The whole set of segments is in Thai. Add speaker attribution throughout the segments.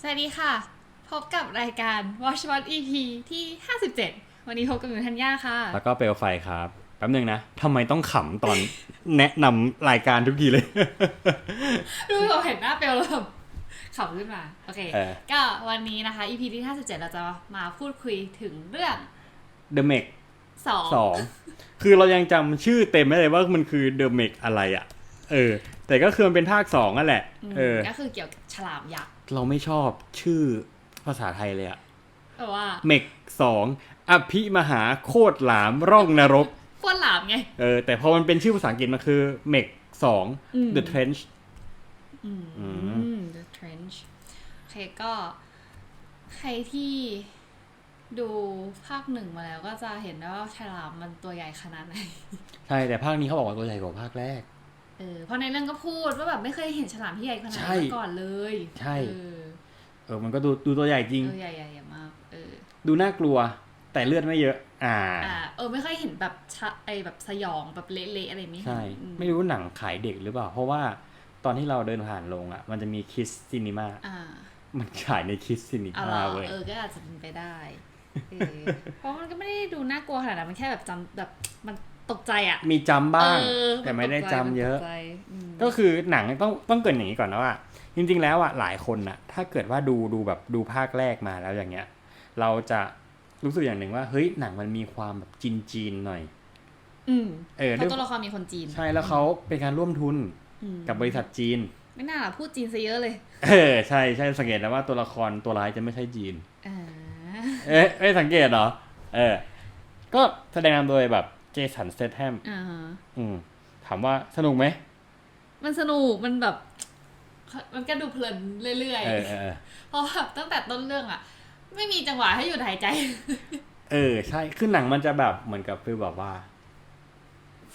Speaker 1: สวัสดีค่ะ พบกับรายการ Watch What EP ที่ 57 วันนี้พบกับหนูธัญญาค่ะ
Speaker 2: แล้วก็เปลวไฟครับ แป๊บนึงนะทำไมต้องขำตอน แนะนำรายการทุกทีเลย
Speaker 1: รู้เราเห็นหน้าเปลวแล้วแบบขำขึ้นมา โอเค
Speaker 2: เออ
Speaker 1: ก็วันนี้นะคะ EP ที่ 57 เราจะมาพูดคุยถึงเรื่อง
Speaker 2: The m e
Speaker 1: สอง
Speaker 2: สองคือเรายังจำชื่อเต็มไม่ได้ว่ามันคือ The m e อะไรอะ เออ แต่ก็คือมันเป็นภาคสองนั่นแหละ
Speaker 1: อืม
Speaker 2: เออ
Speaker 1: ก็คือเกี่ยวกับฉลามยักษ์
Speaker 2: เราไม่ชอบชื่อภาษาไทยเลยอะ
Speaker 1: แบบว่า
Speaker 2: เมกสองอภิมหาโคตรหลามร่องนรก
Speaker 1: โคตรหลามไง
Speaker 2: เออ แต่พอมันเป็นชื่อภาษาอังกฤษมันคือเมกสอง
Speaker 1: อืม
Speaker 2: The Trench
Speaker 1: อืม
Speaker 2: อื
Speaker 1: The Trench โอเคก็ ใครที่ดูภาคหนึ่งมาแล้วก็จะเห็นได้ว่าฉลามมันตัวใหญ่ขนาดไหน
Speaker 2: ใช่ แต่ภาคนี้เขาบอกว่าตัวใหญ่กว่าภาคแรก
Speaker 1: เออเพราะในเรื่องก็พูดว่าแบบไม่เคยเห็นฉลามที่ใหญ่ขนาด
Speaker 2: ใช่
Speaker 1: นี้มาก่อนเลย
Speaker 2: ใช่
Speaker 1: เออ
Speaker 2: เออมันก็ดูดูตัวใหญ่จริง
Speaker 1: เออใหญ่ใหญ่ใหญ่มากเออ
Speaker 2: ดูน่ากลัว แต่เลือดไม่เยอะ อ่า
Speaker 1: อ่าเออไม่ค่อยเห็นแบบชะไอแบบสยองแบบเละๆอะไรไม่เห็น
Speaker 2: ใช่
Speaker 1: อื
Speaker 2: ไม่รู้หนังขายเด็กหรือเปล่า เพราะว่าตอนที่เราเดินผ่านลงอะ มันจะมีคิสซินิมา
Speaker 1: อ่า
Speaker 2: มันขายในคิสซินิ
Speaker 1: เอา
Speaker 2: มา
Speaker 1: ละ
Speaker 2: เว้ย
Speaker 1: เออก็อาจจะเป็นไปได้เออเพราะมันก็ไม่ได้ดูน่ากลัวขนาดนั้นมันแค่แบบจำแบบมัน ตกใจอะ
Speaker 2: มีจำบ้าง
Speaker 1: เออ
Speaker 2: แต่ไม่ได้จำเยอะ
Speaker 1: มันตกใจอืม
Speaker 2: ก็คือหนังต้องต้องเกรินอย่างนี้ก่อนนะว่า จริง ๆ แล้วอะหลายคนน่ะ ถ้าเกิดว่าดูดูแบบดูภาคแรกมาแล้วอย่างเงี้ย เราจะรู้สึกอย่างหนึ่งว่าเฮ้ยหนังมันมีความแบบจีนจีนๆหน่อย
Speaker 1: อืม
Speaker 2: เออ
Speaker 1: เพ
Speaker 2: ด้วย
Speaker 1: ราะตัวละครมีคนจีน
Speaker 2: ใช่แล้วเขาเป็นการร่วมทุน
Speaker 1: อืม
Speaker 2: กับบริษัทจีน
Speaker 1: ไม่น่าล่ะพูดจีนซะเยอะเลย
Speaker 2: เออใช่ใช่สังเกตแล้วว่าตัวละครตัวร้ายจะไม่ใช่จีน
Speaker 1: อ่า
Speaker 2: เอ๊ะไม่สังเกตเหรอ เออ ก็แสดงนำโดยแบบ เจสันสเตทแฮม
Speaker 1: อ่าฮะ
Speaker 2: อืม ถามว่าสนุกไหม
Speaker 1: มันสนุกมันแบบ มันก็ดูเพลินเรื่อย
Speaker 2: เออเออ
Speaker 1: ๆเพราะแบบตั้งแต่ต้นเรื่องอะ ไม่มีจังหวะให้หยุดหายใจ
Speaker 2: เออ ใช่คือหนังมันจะแบบเหมือนกับคือแบบว่า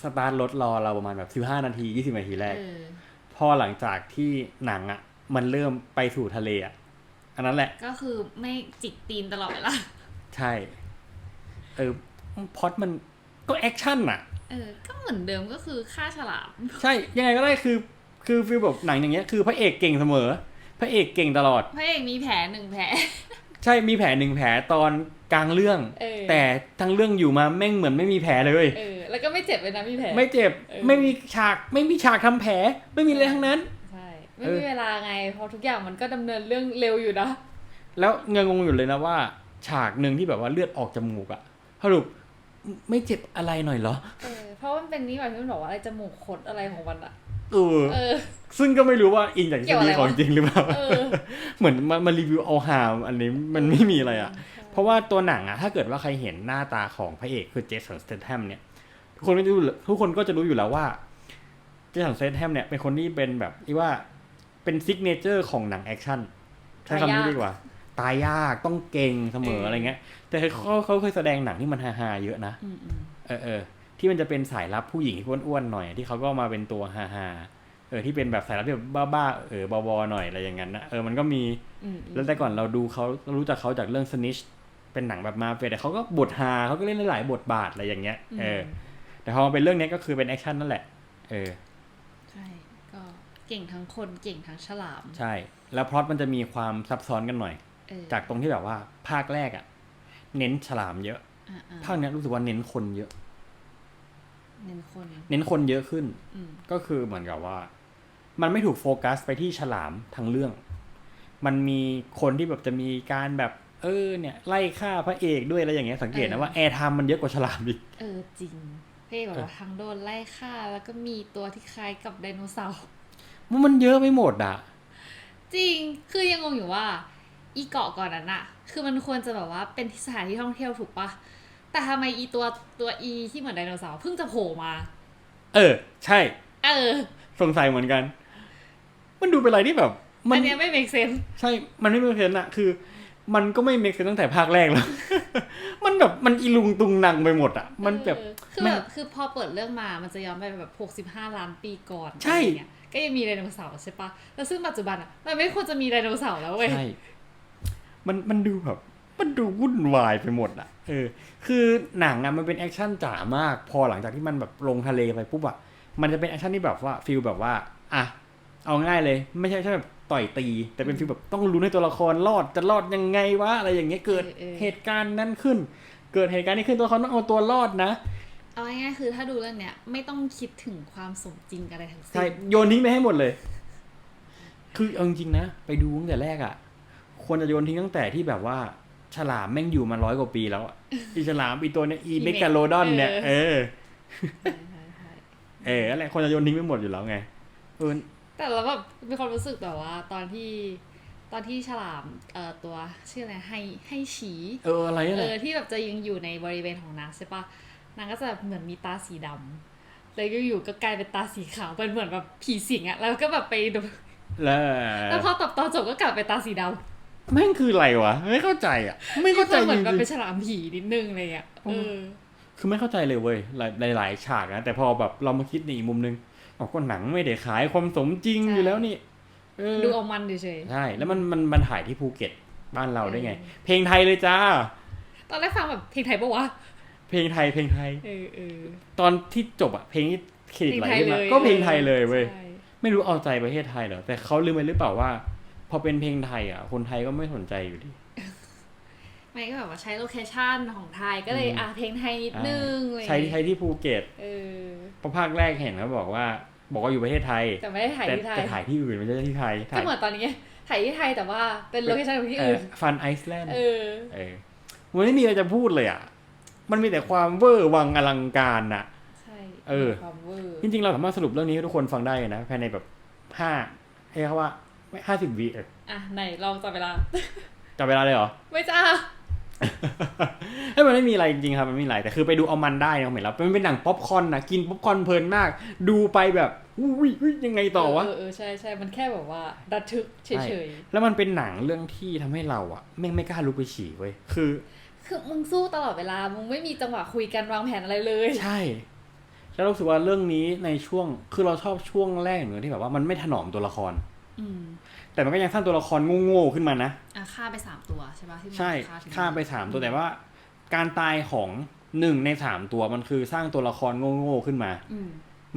Speaker 2: สตาร์ทรถรอเราประมาณแบบสิบห้านาทียี่สิบนาทีแรก
Speaker 1: เออ
Speaker 2: พอหลังจากที่หนังอะ มันเริ่มไปสู่ทะเลอะ อันนั้นแหละ
Speaker 1: ก็คือไม่จิกตีนตลอดเวลา
Speaker 2: ใช่ เออพล็อดมัน ก็แอคชั่นอะ
Speaker 1: เออก็เหมือนเดิมก็คือฆ่าฉลาม
Speaker 2: ใช่ยังไงก็ได้คือคือฟีลแบบหนังอย่างเงี้ยคือพระเอกเก่งเสมอ พระเอกเก่งตลอด
Speaker 1: พระเอกมีแผลหนึ่งแผล
Speaker 2: ใช่มีแผลหนึ่งแผลตอนกลางเรื่อง
Speaker 1: เออ
Speaker 2: แต่ทั้งเรื่องอยู่มาแม่งเหมือนไม่มีแผลเลย
Speaker 1: เออ แล้วก็ไม่เจ็บเลยนะมีแผล
Speaker 2: ไม่เจ็บ
Speaker 1: เออ
Speaker 2: ไม่มีฉากไม่มีฉากทำแผล ไม่มีอะไรทั้งนั้น
Speaker 1: ใช่ไม่
Speaker 2: เออ
Speaker 1: มีเวลาไงเพราะทุกอย่างมันก็ดำเนินเรื่องเร็วอยู่นะ
Speaker 2: แล้วเงงงอยู่เลยนะว่า ฉากหนึ่งที่แบบว่าเลือดออกจมูกอะสรุป ไม่เจ็บอะไรหน่อยเหรอ
Speaker 1: เออเพราะมันเป็นนี่หว่าที่มันบอกว่าอะไรจมูกคดอะไรของมันอะ
Speaker 2: เออ
Speaker 1: เออ
Speaker 2: ซึ่งก็ไม่รู้ว่าอินจาก
Speaker 1: เกี่ยว
Speaker 2: ที่
Speaker 1: อะไรวะ
Speaker 2: ของจริงหรือเปล่า
Speaker 1: เออ
Speaker 2: เหมือนมามารีวิวเอาหามอันนี้มันไม่มีอะไรอะเพราะว่าตัวหนังอะถ้าเกิดว่าใครเห็นหน้าตาของพระเอกคือเจสันสเตทแฮมเนี่ย ทุกคนก็จะรู้ทุกคนก็จะรู้อยู่แล้วว่า เจสันสเตทแฮมเนี่ยเป็นคนที่เป็นแบบที่ว่าเป็นซิกเนเจอร์ของหนังแอคชั่นใช้คำนี้ดีกว่า ตายยากต้องเก่งเสมอ
Speaker 1: เอออ
Speaker 2: อะไรเงี้ย แต่เขาเขาเคยแสดงหนังที่มันฮาๆเยอะนะ
Speaker 1: อืมอืม
Speaker 2: เออเออที่มันจะเป็นสายลับผู้หญิงที่อ้วนๆหน่อยที่เขาก็มาเป็นตัวฮาๆเออที่เป็นแบบสายลับที่แบบบ้าๆเออบอๆหน่อยอะไรอย่างนั้นนะเออมันก็มี
Speaker 1: อืมอืม
Speaker 2: แล้วแต่ก่อนเราดูเขาเรารู้จักเขาจากเรื่องสนิชเป็นหนังแบบมาเฟียแต่เขาก็บทฮาเขาก็เล่นได้หลายบทบาทอะไรอย่างเงี้ยเออแต่พอมาเป็นเรื่องนี้ก็คือเป็นแอคชั่นนั่นแหละ เออ
Speaker 1: ใช่ก็เก่งทั้งคนเก่งทั้งฉลาม
Speaker 2: ใช่ แล้วพล็อตมันจะมีความซับซ้อนกันหน่อย
Speaker 1: เออ
Speaker 2: จากตรงที่แบบว่า ภาคแรกอะเน้นฉลามเยอะ
Speaker 1: อ่าอ่า
Speaker 2: ภาคเนี้ยรู้สึกว่าเน้นคนเยอะ
Speaker 1: เน้นคน
Speaker 2: เน้นคนเยอะขึ้น
Speaker 1: อืม
Speaker 2: ก็คือเหมือนกับว่า มันไม่ถูกโฟกัสไปที่ฉลามทั้งเรื่อง มันมีคนที่แบบจะมีการแบบเออเนี่ยไล่ฆ่าพระเอกด้วยอะไรอย่างเงี้ยสังเกตนะว่าแอร์ไทม์มันเยอะกว่าฉลามอีก
Speaker 1: เออจริงเพ่บอกว่าทั้งโดนไล่ฆ่าแล้วก็มีตัวที่คล้ายกับไดโนเสาร์
Speaker 2: มันมันเยอะไม่หมดอะ
Speaker 1: จริงคือยังงงอยู่ว่า อีเกาะก่อนนั้นอะคือมันควรจะแบบว่าเป็นสถานที่ท่องเที่ยวถูกปะแต่ทำไมอีตัวตัวอีที่เหมือนไดโนเสาร์เพิ่งจะโผล่มา
Speaker 2: เออ ใช่
Speaker 1: เออ
Speaker 2: สงสัยเหมือนกัน มันดูเป็นอะไรที่แบบ มั
Speaker 1: อั
Speaker 2: น
Speaker 1: นเนี้ยไม่ make sense
Speaker 2: ใช่ มันไม่มีเซนอะคือ มันก็ไม่เมคเซนตั้งแต่ภาคแรกแล้ว มันแบบมันอีลุงตุงนังไปหมดอะมันแบบ
Speaker 1: เออคือ
Speaker 2: มัน
Speaker 1: แบบคือพอเปิดเรื่องมา มันจะย้อนไปแบบ65ล้านปีก่อน
Speaker 2: ใช่
Speaker 1: อะไรเงี้ยก็ยังมีไดโนเสาร์ใช่ปะแล้วซึ่งปัจจุบันอะมันไม่ควรจะมีไดโนเสาร์แล้วเว้ย
Speaker 2: ใช่ มันมันดูแบบมันดูวุ่นวายไปหมดอะเออ คือหนังอะมันเป็นแอคชั่นจ๋ามาก พอหลังจากที่มันแบบลงทะเลไปปุ๊บอะมันจะเป็นแอคชั่นที่แบบว่าฟิลแบบว่าอะเอาง่ายเลย ไม่ใช่แค่แบบต่อยตี แต่เป็นฟีลแบบต้องรู้นให้ตัวละครรอดจะรอดยังไงวะอะไรอย่างเงี้ยเกิด
Speaker 1: เออเออ
Speaker 2: เหตุการณ์นั้นขึ้น เกิดเหตุการณ์นี้ขึ้นตัวละครต้องเอาตัวรอดนะ
Speaker 1: เอาง่ายๆคือถ้าดูเรื่องเนี้ยไม่ต้องคิดถึงความสมจริงอะไรทั้งสิ้
Speaker 2: ใช่
Speaker 1: น
Speaker 2: โยนทิ้งไปให้หมดเลย คือเอาจริงๆนะ ไปดูตั้งแต่แรกอะ่ะ ควรจะโยนทิ้งตั้งแต่ที่แบบว่า ฉลามแม่งอยู่มาร้อยกว่าปีแล้วอะอีฉลามอีตัวเนี้ยอีเมกาโลดอนเนี่ยเออ
Speaker 1: ใช่ใช่ใช่
Speaker 2: เอออะไรควรจะโยนทิ้งไปหมดอยู่แล้วไงเออ
Speaker 1: แต่เราแบบมีความรู้สึกแบบว่า ตอนที่ตอนที่ฉลามเอ่อตัวชื่ออะไรให้ให้ฉี
Speaker 2: เอออะไร
Speaker 1: เอ
Speaker 2: อะไร
Speaker 1: อที่แบบจะยังอยู่ในบริเวณของนางใช่ปะนางก็จะแบบเหมือนมีตาสีดำแล้วอยู่ๆก็กลายเป็นตาสีขาวเป็นเหมือนแบบผีสิงอะแล้วก็แบบไปดู
Speaker 2: แล้ว
Speaker 1: แล้วพอตบตอนจบก็กลับไปนตาสีดำ
Speaker 2: แม่งคืออะไรวะ ไม่เข้าใจอะ ไม่เข้าใจ
Speaker 1: เห
Speaker 2: จ
Speaker 1: มือ
Speaker 2: ริ
Speaker 1: นแบบ
Speaker 2: ง
Speaker 1: เป็นฉลามผีนิดนึงอะไรเลยอะเออ
Speaker 2: ๆคือไม่เข้าใจเลยเว้ยหลายหลายๆฉากนะแต่พอแบบเรามาคิดในอีกมุมนึงอ๋อก็หนังไม่ได้ขายความสมจริงอยู่แล้วนี่เออ
Speaker 1: ดูเอามันเฉย
Speaker 2: ใช่แล้วมันมันมันถ่ายที่ภูเก็ตบ้านเราได้ไง เพลงไทยเลยจ้า
Speaker 1: ๆตอนแรกฟังแบบเพลงไทยปะวะ
Speaker 2: เพลงไทยเพลงไทย
Speaker 1: เออเออ
Speaker 2: ตอนที่จบอะเพลงที่เครดิตไหล
Speaker 1: เพลงไทย
Speaker 2: ขึ้นมา
Speaker 1: เลย
Speaker 2: ก็เพลงไทยเลยเว้ย
Speaker 1: ใช่
Speaker 2: ไม่รู้เอาใจประเทศไทยเหรอแต่เขาลืมไปหรือเปล่าว่า พอเป็นเพลงไทยอะคนไทยก็ไม่สนใจอยู่ดี
Speaker 1: ไม่ก็แบบว่าใช้โลเคชั่นของไทยก็เลย
Speaker 2: อืม
Speaker 1: อะเพลงไทยนิดนึงอะไร
Speaker 2: ใช้ใช้ที่ภูเก็ต
Speaker 1: เออ
Speaker 2: เพราะภาคแรกเห็นเขาบอกว่า บอกว่าอยู่ประเทศไทย
Speaker 1: แต่ไม่ได้ถ่าย
Speaker 2: แต่
Speaker 1: ที่ไทย
Speaker 2: แต่ถ่ายที่อื่นไม่ใช่ที่ไทย
Speaker 1: ก็เหมือนตอนนี้ไงถ่ายที่ไทยแต่ว่าเป็นโลเคชั่นของที่
Speaker 2: เอ
Speaker 1: อื่
Speaker 2: อนฟันไอซ์แลนด์
Speaker 1: เออ
Speaker 2: เออมันไม่มีอะไรจะพูดเลยอะ มันมีแต่ความเวอร์วังอลังการน่ะ
Speaker 1: ใช่
Speaker 2: เออ
Speaker 1: ความเวอร์
Speaker 2: จริงๆเราสามารถสรุปเรื่องนี้ให้ทุกคนฟังได้นะภายในแบบห้าให้เขา ว่าห้าสิบวิเออ
Speaker 1: อะไหนลองจับเวลา
Speaker 2: จับเวลาเลยเหรอ
Speaker 1: ไม่จ้า
Speaker 2: เฮ้ยมันไม่มีอะไรจริงๆครับมันไม่มีอะไรแต่คือไปดูเอามันได้นะผมเห็นแล้วมันเป็นหนังป๊อปคอร์นนะกินป๊อปคอร์นเพลินมาก ดูไปแบบอุ้ยอุ้ยยังไงต่อวะ
Speaker 1: เออเออใช่ใช่มันแค่แบบว่าระทึกเฉ
Speaker 2: ใช่
Speaker 1: ย
Speaker 2: แล้วมันเป็นหนังเรื่องที่ทำให้เราอะแม่งไม่กล้าลุกไปฉี่เว้ยคือ
Speaker 1: ๆคือมึงสู้ตลอดเวลามึงไม่มีจังหวะคุยกันวางแผนอะไรเลย
Speaker 2: ใช่แล้วรู้สึกว่าเรื่องนี้ในช่วงคือเราชอบช่วงแรกเหมือนที่แบบว่ามันไม่ถนอมตัวละคร
Speaker 1: อืม
Speaker 2: แต่มันก็ยังสร้างตัวละครโง่ๆขึ้นมานะ
Speaker 1: อะฆ่าไปสามตัวใช่ปะที่มัน
Speaker 2: ใช่
Speaker 1: ถึง
Speaker 2: ฆ่าไปสามตัวแต่ว่า การตายของหนึ่งในสามตัวมันคือสร้างตัวละครโง่ๆขึ้นมา
Speaker 1: อืม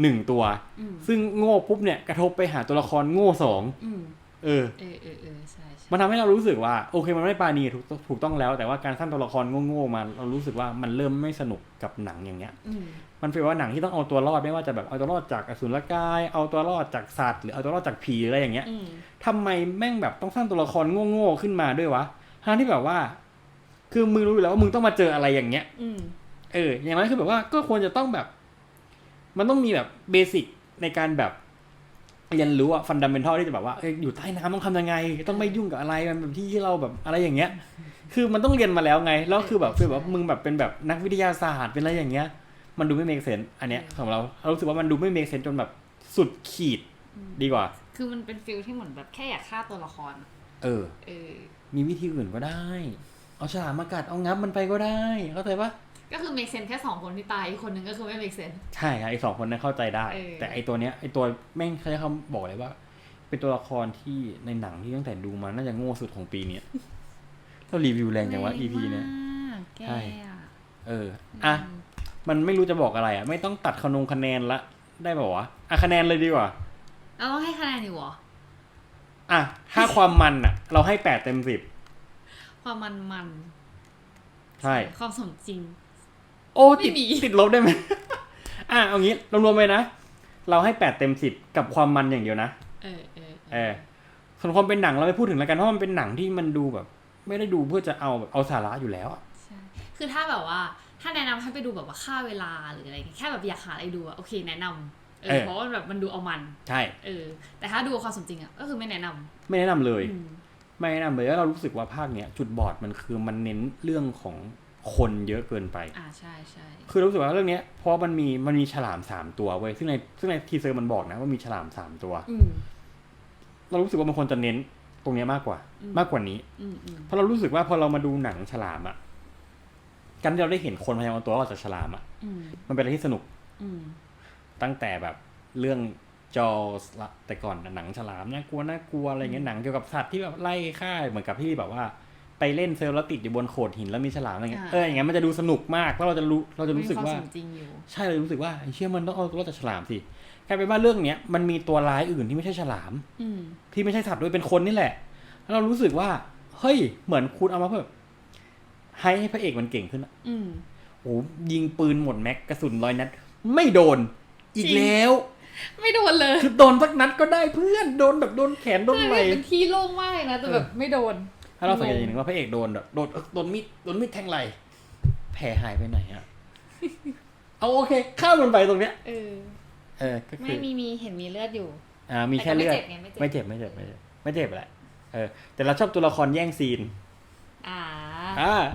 Speaker 2: หนึ่งตัว
Speaker 1: อืม
Speaker 2: ซึ่งโง่ปุ๊บเนี่ยกระทบไปหาตัวละครโง่สอง
Speaker 1: อืม
Speaker 2: เออ
Speaker 1: เออเออเออใช่ใช่
Speaker 2: มันทำให้เรารู้สึกว่า โอเคมันไม่ปราณีถูกถูกต้องแล้ว แต่ว่าการสร้างตัวละครโง่ๆมาเรารู้สึกว่ามันเริ่มไม่สนุกกับหนังอย่างเงี้ย
Speaker 1: อืม
Speaker 2: มันเป็นว่าหนังที่ต้องเอาตัวรอดไม่ว่าจะแบบเอาตัวรอดจากอสูรกาย เอาตัวรอดจากสัตว์หรือเอาตัวรอดจากผีหรืออะไรอย่างเงี้ย
Speaker 1: อืม
Speaker 2: ทำไมแม่งแบบต้องสร้างตัวละครโง่ๆขึ้นมาด้วยวะทั้งที่แบบว่า คือมึงรู้อยู่แล้วว่ามึงต้องมาเจออะไรอย่างเงี้ย
Speaker 1: อืม
Speaker 2: เออ อย่างนั้นคือแบบว่าก็ควรจะต้องแบบ มันต้องมีแบบเบสิกในการแบบเรียนรู้อะฟันดัมเบลทัลที่จะแบบว่าเอ้ยอยู่ใต้น้ำต้องทำยังไง ต้องไม่ยุ่งกับอะไรมันแบบที่ที่เราแบบอะไรอย่างเงี้ย คือมันต้องเรียนมาแล้วไง แล้วคือแบบคือแบบมึงแบบเป็นแบบนักวิทยาศาสตร์เป็นอะไรอย่างเงี้ย มันดูไม่เมกเซนอันเนี้ยของเราเรารู้สึกว่ามันดูไม่เมกเซนจนแบบสุดขีดดีกว่า
Speaker 1: คือมันเป็นฟิลที่เหมือนแบบแค่อยากฆ่าตัวละคร
Speaker 2: เออ
Speaker 1: เออ
Speaker 2: มีวิธีอื่นก็ได้ เอาฉลามมากัดเอางับมันไปก็ได้เข้าใจปะ
Speaker 1: ก็คือ make sense แค่สองคนที่ตายอีกคนนึงก็คือไม่ make sense
Speaker 2: ใช่ครับไอสองคนนั้นเข้าใจได้
Speaker 1: เออ
Speaker 2: แต่ไอตัวเนี้ยไอตัวแม่งเขาใช้คำบอกเลยว่า เป็นตัวละครที่ในหนังที่ตั้งแต่ดูมาน่าจะโง่สุดของปีเนี้ยเรารีวิวแรงจังวะ EP เนี้ย
Speaker 1: มากแก
Speaker 2: ใช่
Speaker 1: อะ
Speaker 2: เอออะ มันไม่รู้จะบอกอะไรอะ ไม่ต้องตัดคะนงคะแนนละ ได้ป่าวะอะคะแนนเลยดีกว่า
Speaker 1: เราต้องให้คะแนนอยู่เหรอ
Speaker 2: อะถ้าความมันอะ เราให้แปดเต็มสิบ
Speaker 1: ความมันมัน
Speaker 2: ใช่
Speaker 1: ความสมจริง
Speaker 2: โอ้
Speaker 1: ไม่
Speaker 2: ติด
Speaker 1: มี
Speaker 2: ติดลบได้ไหมอะเอางี้รวมๆไปนะเราให้แปดเต็มสิบกับความมันอย่างเดียวนะ
Speaker 1: เออเออ
Speaker 2: เออส่วนความเป็นหนังเราไม่พูดถึงแล้วกันเพราะมันเป็นหนังที่มันดูแบบ ไม่ได้ดูเพื่อจะเอาแบบเอาสาระอยู่แล้วอะ
Speaker 1: ใช่คือถ้าแบบว่า ถ้าแนะนำให้ไปดูแบบว่าฆ่าเวลาหรืออะไรเงี้ยแค่แบบอยากหาอะไรดูอะโอเคแนะนำเออเพราะว่าแบบมันดูเอามัน
Speaker 2: ใช่
Speaker 1: เออแต่ถ้าดูความสมจริงอะก็คือไม่แนะนำ
Speaker 2: ไม่แนะนำเลย
Speaker 1: อืม
Speaker 2: ไม่แนะนำเลยแล้วเรารู้สึกว่าภาคเนี้ยจุดบอดมันคือมันเน้นเรื่องของคนเยอะเกินไป
Speaker 1: อ่าใช่ใช่
Speaker 2: คือรู้สึกว่าเรื่องเนี้ยเพราะมันมีมันมีฉลามสามตัวเว้ยซึ่งในซึ่งในทีเซอร์มันบอกนะว่ามีฉลามสามตัว
Speaker 1: อืม
Speaker 2: เรารู้สึกว่ามันควรจะเน้นตรงเนี้ยมากกว่า
Speaker 1: อืม
Speaker 2: มากกว่านี้
Speaker 1: อืมอืม
Speaker 2: เพราะเรารู้สึกว่าพอเรามาดูหนังฉลามอะ การที่เราได้เห็นคนพยายามเอาตัวรอดจากฉลามอะ
Speaker 1: อืม
Speaker 2: มันเป็นอะไรที่สนุก
Speaker 1: อืม
Speaker 2: ตั้งแต่แบบเรื่องจอสละแต่ก่อนน่ะหนังฉลามน่ากลัวน่ากลัวอะไรเงี้ยหนังเกี่ยวกับสัตว์ที่แบบไล่ฆ่าเหมือนกับที่แบบว่าไปเล่นเซลล์แล้วติดอยู่บนโขดหินแล้วมีฉลามอะไรเงี้ย
Speaker 1: อ่า
Speaker 2: เอออย่างเงี้ยมันจะดูสนุกมากเพราะเราจะรู้เราจะรู้สึกว่า
Speaker 1: มีควมสมจริงอยู่
Speaker 2: ใช่เลยรู้สึกว่าไอ้เชื่อมันต้องเอาตัวรอดจากฉลามสิกลายเป็นว่าเรื่องเนี้ยมันมีตัวร้ายอื่นที่ไม่ใช่ฉลาม
Speaker 1: อืม
Speaker 2: ที่ไม่ใช่สัตว์ด้วยเป็นคนนี่แหละแล้วเรารู้สึกว่าเฮ้ยเหมือนคุณเอามาเพื่อ ให้ให้พระเอกมันเก่งขึ้นอะ
Speaker 1: อืม
Speaker 2: โอ้ยิงปืนหมดแม็กกระสุนร้อยนัด ไม่โดน อีก
Speaker 1: จริง
Speaker 2: แล้ว
Speaker 1: ไม่โดนเลย
Speaker 2: คือโดนสักนัดก็ได้เพื่อนโดนแบบโดนแขนโดนไหล่
Speaker 1: เป็นที่โล่งมากเลยนะแต่แบบไม่โดน
Speaker 2: ถ้าเราสังเกตอย่างหนึ่งว่าพระเอกโดนแบบโดนโดนมีดโดนมีดแทงไหล่แผลหายไปไหนอะเอาโอเคข้ามมันไปตรงเนี้ย
Speaker 1: เออ
Speaker 2: เออก็คื
Speaker 1: ไม่
Speaker 2: อ
Speaker 1: มีมีเห็นมีเลือดอยู่
Speaker 2: อ่า มีแค่เลือด
Speaker 1: แต่ก็ไม่
Speaker 2: ไม่
Speaker 1: เจ็
Speaker 2: เจ็
Speaker 1: บบไง
Speaker 2: ไม่
Speaker 1: ไม่
Speaker 2: เจ็
Speaker 1: เจ็
Speaker 2: บบไม่เจ็บไม่เจ็บแหละเออแต่เราชอบตัวละครแย่งซีน
Speaker 1: อ่า
Speaker 2: อ่า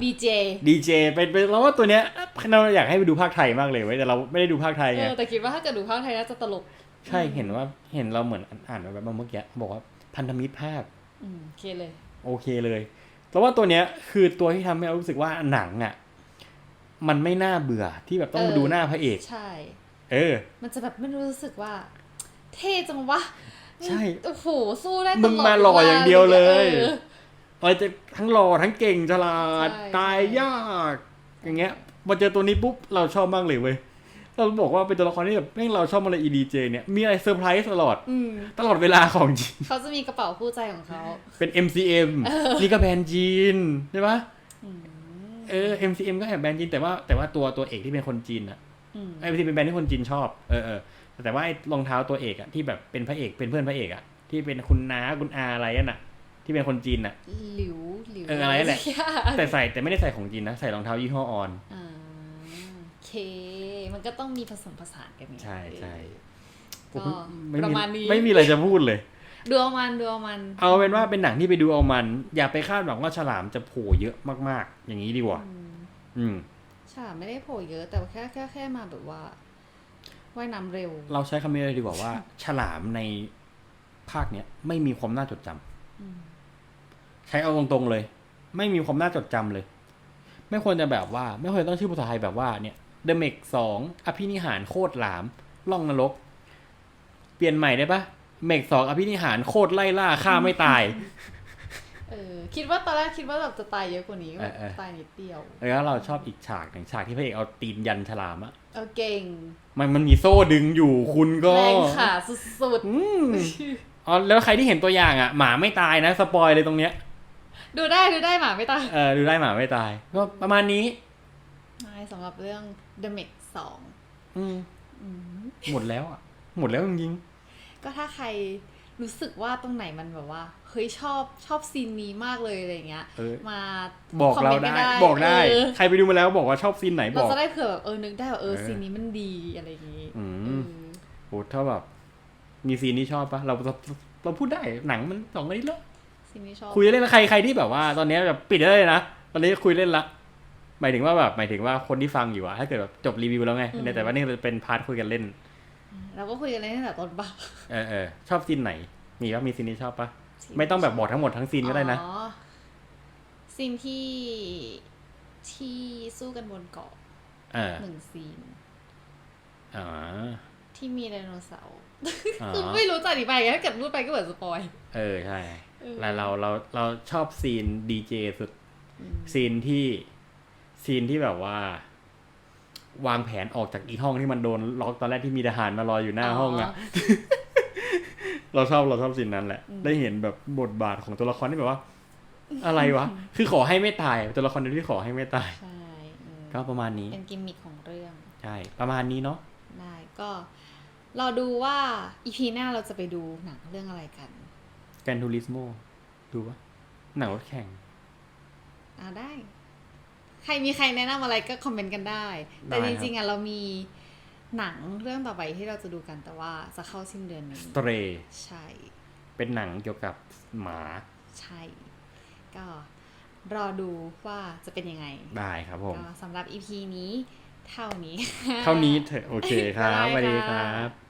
Speaker 1: ดีเจ
Speaker 2: ดีเจเป็นเป็นเราว่าตัวเนี้ยเราอยากให้ไปดูภาคไทยมากเลยเว้ยแต่เราไม่ได้ดูภาคไทย
Speaker 1: เอ
Speaker 2: ไง
Speaker 1: อแต่คิดว่าถ้าเกิดดูภาคไทยน่าจะตลก
Speaker 2: ใช่เห็นว่าเห็นเราเหมือนอ่านแบบเมื่อกี้บอกว่าพันธมิตรภาค
Speaker 1: อืมโอเคเลย
Speaker 2: โอเคเลยแต่ว่าตัวเนี้ยคือตัวที่ทำให้เรารู้สึกว่าหนังอะมันไม่น่าเบื่อที่แบบต้อง
Speaker 1: เออ
Speaker 2: มาดูหน้าพระเอก
Speaker 1: ใช่
Speaker 2: เออ
Speaker 1: มันจะแบบไม่รู้สึกว่า เท่จังวะ
Speaker 2: ใช่
Speaker 1: โอ้โหสู้ได้ตลอด
Speaker 2: มึงมาหล่ออย่างเดียวเลย
Speaker 1: ออ
Speaker 2: เรจะทั้งหล่อทั้งเก่งฉลาด
Speaker 1: ใช่
Speaker 2: ตายยาก อย่างเงี้ยมาเจอตัวนี้ปุ๊บเราชอบมากเลยเว้ยเราบอกว่าเป็นตัวละครที่แบบแม่งเราชอบมาเลย EDJ เนี่ยมีอะไรเซอร์ไพรส์ตลอด
Speaker 1: อืม
Speaker 2: ตลอดเวลาของจริง
Speaker 1: เขาจะมีกระเป๋าคู่ใจของเขา
Speaker 2: เป็น MCM นี่ก็แบรนด์จีนใช่ปะ
Speaker 1: อืม
Speaker 2: เออ MCM ก็แอบแบรนด์จีนแต่ว่าแต่ว่าตัวตัวเอกที่เป็นคนจีนอะ
Speaker 1: อืม
Speaker 2: ไอ้ที่เป็นแบรนด์ที่คนจีนชอบเออเออแต่แต่ว่าไอ้รองเท้าตัวเอกอะที่แบบเป็นพระเอกเป็นเพื่อนพระเอกอะที่เป็นคุณน้าคุณอาอะไรนั่นน่ะ ที่เป็นคนจีนน่ะ
Speaker 1: หลิวหลิว
Speaker 2: เอออะไรนั่นแหละ
Speaker 1: สักอย่าง
Speaker 2: แต่ใส่แต่ไม่ได้ใส่ของจีนนะ ใส่รองเท้ายี่ห้อออน
Speaker 1: อ่าโอเค มันก็ต้องมีผสมผสานกันไง
Speaker 2: ใช่ใช่
Speaker 1: ก็
Speaker 2: ไม่
Speaker 1: ประ
Speaker 2: มี
Speaker 1: มาณนี้
Speaker 2: ไม่มีอะไรจะพูดเลย
Speaker 1: ดูเอามันดูเอามัน
Speaker 2: เอาเป็นว่าเป็นหนังที่ไปดูเอามัน อย่าไปคาดหวังว่าฉลามจะโผล่เยอะมากๆ อย่างนี้ดีกว่า
Speaker 1: อืม
Speaker 2: อืม
Speaker 1: ใช่ไม่ได้โผล่เยอะ แต่ว่าแค่แค่แค่มาแบบว่าว่ายน้ำเร็ว
Speaker 2: เราใช้คำนี้เลยดีกว่าว่า ฉลามในภาคเนี้ยไม่มีความน่าจดจำ
Speaker 1: อืม
Speaker 2: ใช้เอาตรงๆเลย ไม่มีความน่าจดจำเลย ไม่ควรจะแบบว่า ไม่ควรต้องชื่อภาษาไทยแบบว่าเนี่ยเดเมกสองอภินิหารโคตรหลามล่องนรก เปลี่ยนใหม่ได้ปะเมกสองอภินิหารโคตรไล่ล่าฆ่าไม่ตาย
Speaker 1: เออคิดว่าตอนแรกคิดว่าแบบจะตายเยอะกว่านี้
Speaker 2: เออเออ
Speaker 1: ตายนิดเดียว
Speaker 2: แล้วเราชอบอีกฉากหนึ่งฉากที่พระเอกเอาตีนยันฉลามอะ
Speaker 1: เออเก่ง
Speaker 2: มันมันมีโซ่ดึงอยู่คุณก็
Speaker 1: แรงขาสุด
Speaker 2: อืมอ๋อแล้วใครที่เห็นตัวอย่างอะหมาไม่ตายนะสปอยเลยตรงเนี้ย
Speaker 1: ๆ ดูได้ดูได้หมาไม่ตาย
Speaker 2: เออดูได้หมาไม่ตาย ก็ประมาณนี้
Speaker 1: ใช่สำหรับเรื่อง The Meg สอง
Speaker 2: อืม
Speaker 1: อืม
Speaker 2: หมดแล้วอะหมดแล้วจริง
Speaker 1: ก็ถ้าใครรู้สึกว่าตรงไหนมันแบบว่าเฮ้ยชอบชอบซีนนี้มากเลยอะไรเงี้ย
Speaker 2: เออ
Speaker 1: มา
Speaker 2: บอกเรา
Speaker 1: คอมมนต์
Speaker 2: ได้
Speaker 1: น
Speaker 2: บอกได้
Speaker 1: เออ
Speaker 2: ใครไปดูมาแล้วบอกว่าชอบซีนไหนบ
Speaker 1: เรา
Speaker 2: อก
Speaker 1: จะได้เผื่อแบบเออนึกได้ว่าเออ
Speaker 2: เออ
Speaker 1: ซีนนี้มันดีอะไรอย่างงี้
Speaker 2: อืม
Speaker 1: เออ
Speaker 2: โหถ้าแบบมีซีนที่ชอบปะเราเราเราพูดได้หนังมันสองนาทีแล้ว
Speaker 1: ซีนนี้ชอบ
Speaker 2: คุยเล่นๆใครใครที่แบบว่า ตอนนี้แบบปิดได้เลยนะตอนนี้คุยเล่นละหมายถึงว่าแบบหมายถึงว่าคนที่ฟังอยู่อะถ้าเกิดแบบจบรีวิวแล้วไงเนี่ยแต่ว่านี่เป็นพาร์ทคุยกันเล่น
Speaker 1: เราก็คุยกันเลยตั้งแต่ต้นปะ
Speaker 2: เออเออชอบซีนไหน มีปะมีซีนที่ชอบปะไม่ต้องแบบบอกทั้งหมดทั้งซีนก็ได้นะ
Speaker 1: อ๋อซีนที่ที่สู้กันบนเกาะ
Speaker 2: เออ
Speaker 1: หนึ่งซีน
Speaker 2: อ๋อ
Speaker 1: ที่มีไดโนเสาร์
Speaker 2: อ๋อ
Speaker 1: คือไม่รู้จะอธิบายยังไงถ้าเกิดพูดไปก็เหมือนสปอย
Speaker 2: เออ ใช่
Speaker 1: เออ
Speaker 2: แล้วเราเราเราชอบซีนดีเจสุด
Speaker 1: อืม
Speaker 2: ซีนที่ซีนที่แบบว่า วางแผนออกจากอีห้องที่มันโดนล็อกตอนแรกที่มีทหารมารออยู่หน้าห้องอะเราชอบเราชอบซีนนั้นแหละ ได้เห็นแบบบทบาทของตัวละครที่แบบว่า อะไรวะ คือขอให้ไม่ตาย ตัวละครเดียวที่ขอให้ไม่ตาย
Speaker 1: ใช่อืม
Speaker 2: ก็ประมาณนี้
Speaker 1: เป็นกิมมิคของเรื่อง
Speaker 2: ใช่ ประมาณนี้เนาะ
Speaker 1: ได้ก็รอดูว่าอีพีหน้าเราจะไปดูหนังเรื่องอะไรกัน
Speaker 2: แก นทูริสโมดูปะหนังรถแข่ง
Speaker 1: อ่าได้ ใครมีใครแนะนำอะไรก็คอมเมนต์กันได้ แต่
Speaker 2: ได้
Speaker 1: จ
Speaker 2: ครับ
Speaker 1: ริงๆอะเรามีหนังเรื่องต่อไปที่เราจะดูกันแต่ว่าจะเข้าสิ้นเดือนนี้
Speaker 2: สเตร
Speaker 1: ใช่
Speaker 2: เป็นหนังเกี่ยวกับหมา
Speaker 1: ใช่ ก็รอดูว่าจะเป็นยังไง
Speaker 2: ได้ครับผม
Speaker 1: ก็สำหรับ EP นี้เท่านี้
Speaker 2: เท่านี้เถอะโอเคครับส
Speaker 1: บ๊ายบาย
Speaker 2: วัสดีค
Speaker 1: ค่ะ
Speaker 2: รับ